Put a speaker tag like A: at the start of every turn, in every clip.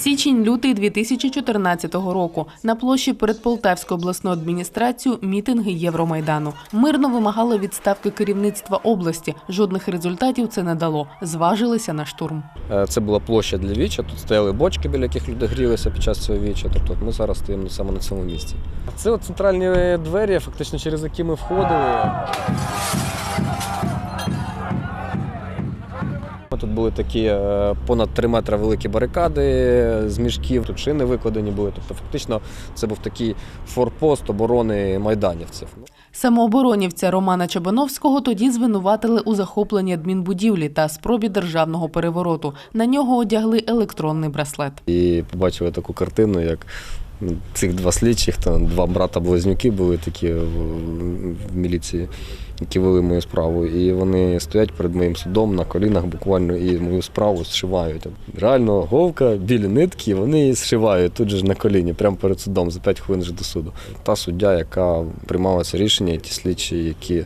A: Січень-лютий 2014 року на площі перед Полтавською обласною адміністрацією мітинги Євромайдану. Мирно вимагали відставки керівництва області. Жодних результатів це не дало. Зважилися на штурм.
B: Е, Це була площа для віча. Тут стояли бочки, біля яких люди грілися під час цього віча. Тобто ми зараз стоїмо саме на цьому місці. Це от центральні двері, фактично через які ми входили. Тут були такі е, понад 3 метри великі барикади з мішків, тут шини викладені були. Тобто, фактично, це був такий форпост оборони майданівців.
A: Самооборонівця Романа Чабановського тоді звинуватили у захопленні адмінбудівлі та спробі державного перевороту. На нього одягли електронний браслет.
B: І побачили таку картину, як цих два слідчих, там два брата-близнюки були такі в, міліції, які вели мою справу. І вони стоять перед моїм судом на колінах буквально і мою справу зшивають. Реально говка, білі нитки, вони її зшивають тут же ж на коліні, прямо перед судом, за 5 хвилин вже до суду. Та суддя, яка приймала це рішення, і ті слідчі, які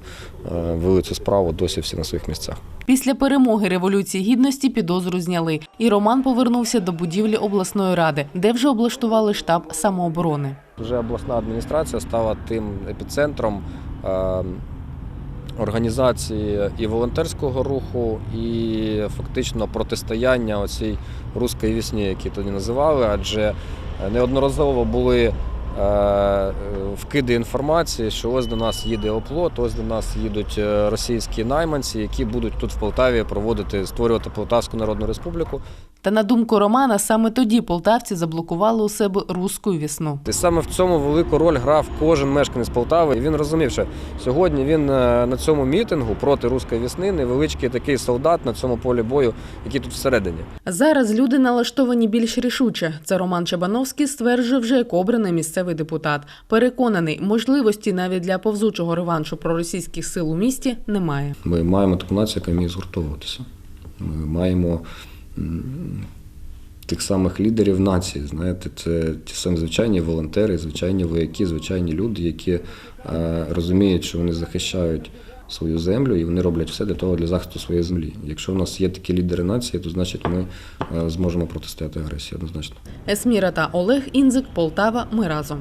B: вели цю справу, досі всі на своїх місцях.
A: Після перемоги Революції Гідності підозру зняли, і Роман повернувся до будівлі обласної ради, де вже облаштували штаб самооборони.
B: Вже обласна адміністрація стала тим епіцентром е, організації і волонтерського руху, і фактично протистояння оцій руській вісні, які тоді називали, адже неодноразово були. Е, Вкиди інформації, що ось до нас їде оплот, ось до нас їдуть е, російські найманці, які будуть тут в Полтаві проводити створювати Полтавську Народну Республіку.
A: Та на думку Романа, саме тоді полтавці заблокували у себе руську вісну.
B: І саме в цьому велику роль грав кожен мешканець Полтави. І він розумів, що сьогодні він е, на цьому мітингу проти руської вісни невеличкий такий солдат на цьому полі бою, який тут всередині.
A: Зараз люди налаштовані більш рішуче. Це Роман Чабановський стверджує вже як обраний місцевий депутат. Переконаний, можливості навіть для повзучого реваншу проросійських сил у місті немає.
B: Ми маємо таку націю, яка вміє згуртовуватися. Ми маємо тих самих лідерів нації. Знаєте, це ті самі звичайні волонтери, звичайні вояки, звичайні люди, які е, розуміють, що вони захищають свою землю і вони роблять все для того для захисту своєї землі. Якщо в нас є такі лідери нації, то значить ми е, зможемо протистояти агресії однозначно.
A: Есміра та Олег Інзик, Полтава. Ми разом.